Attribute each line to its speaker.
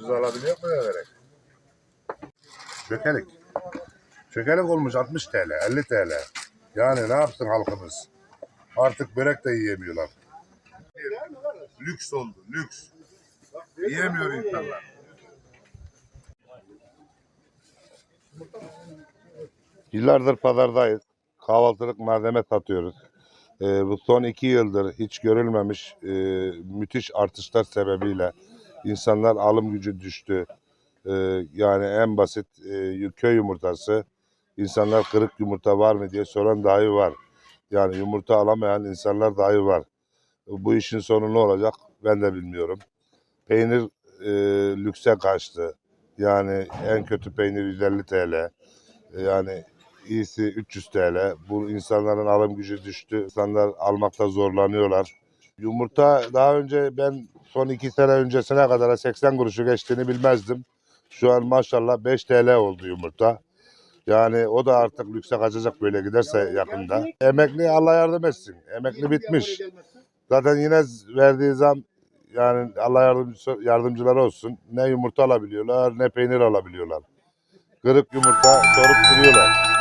Speaker 1: Biz alabiliyor mu vererek? Çökelik. Çökelik olmuş 60 TL, 50 TL. Yani ne yapsın halkımız? Artık börek de yiyemiyorlar. Lüks oldu, lüks. Yiyemiyor insanlar. Yıllardır pazardayız. Kahvaltılık malzeme satıyoruz. Ee, bu son iki yıldır hiç görülmemiş e, müthiş artışlar sebebiyle insanlar alım gücü düştü. Ee, yani en basit e, köy yumurtası. İnsanlar kırık yumurta var mı diye soran dahi var. Yani yumurta alamayan insanlar dahi var. Bu işin sonu ne olacak ben de bilmiyorum. Peynir e, lükse kaçtı. Yani en kötü peynir 150 TL. Yani iyisi 300 TL. Bu insanların alım gücü düştü. İnsanlar almakta zorlanıyorlar. Yumurta daha önce ben son 2 sene öncesine kadar 80 kuruşu geçtiğini bilmezdim. Şu an maşallah 5 TL oldu yumurta. Yani o da artık lükse kaçacak böyle giderse yakında. Emekli Allah yardım etsin. Emekli bitmiş. Zaten yine verdiği zam yani Allah yardımcısı, yardımcıları olsun. Ne yumurta alabiliyorlar ne peynir alabiliyorlar. Kırık yumurta sorup duruyorlar.